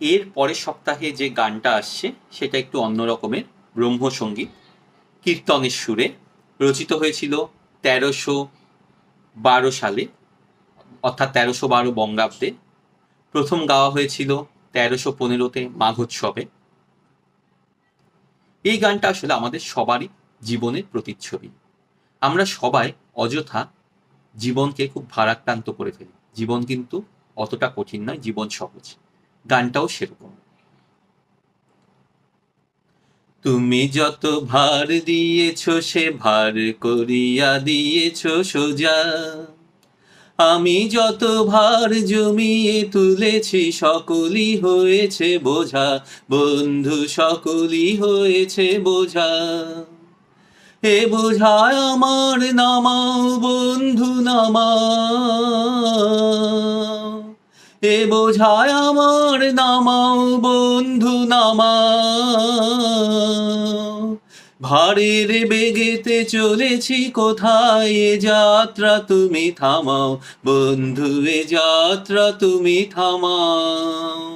এর পরের সপ্তাহে যে গানটা আসছে, সেটা একটু অন্য রকমের। ব্রহ্মসঙ্গীত, কীর্তনের সুরে রচিত হয়েছিল তেরোশো বারো সালে, অর্থাৎ তেরোশো বারো বঙ্গাব্দে। প্রথম গাওয়া হয়েছিল তেরোশো পনেরোতে মাঘোৎসবে। এই গানটা আসলে আমাদের সবারই জীবনের প্রতিচ্ছবি। আমরা সবাই অযথা জীবনকে খুব ভারাক্রান্ত করে ফেলি। জীবন কিন্তু অতটা কঠিন নয়, জীবন সহজ। গানটাও সেরকম। তুমি যত ভার দিয়েছ, সে ভার করিয়া দিয়েছ সোজা। আমি যত ভার জমিয়ে তুলেছি, সকলই হয়েছে বোঝা। বন্ধু, সকলই হয়েছে বোঝা। এ বোঝায় আমার নামাও, বন্ধু, নামাও। এ বোঝায় আমার নামাও বন্ধু, নামা। ভারের বেগেতে চলেছি কোথায়? এ যাত্রা তুমি থামাও। বন্ধু, এ যাত্রা তুমি থামাও।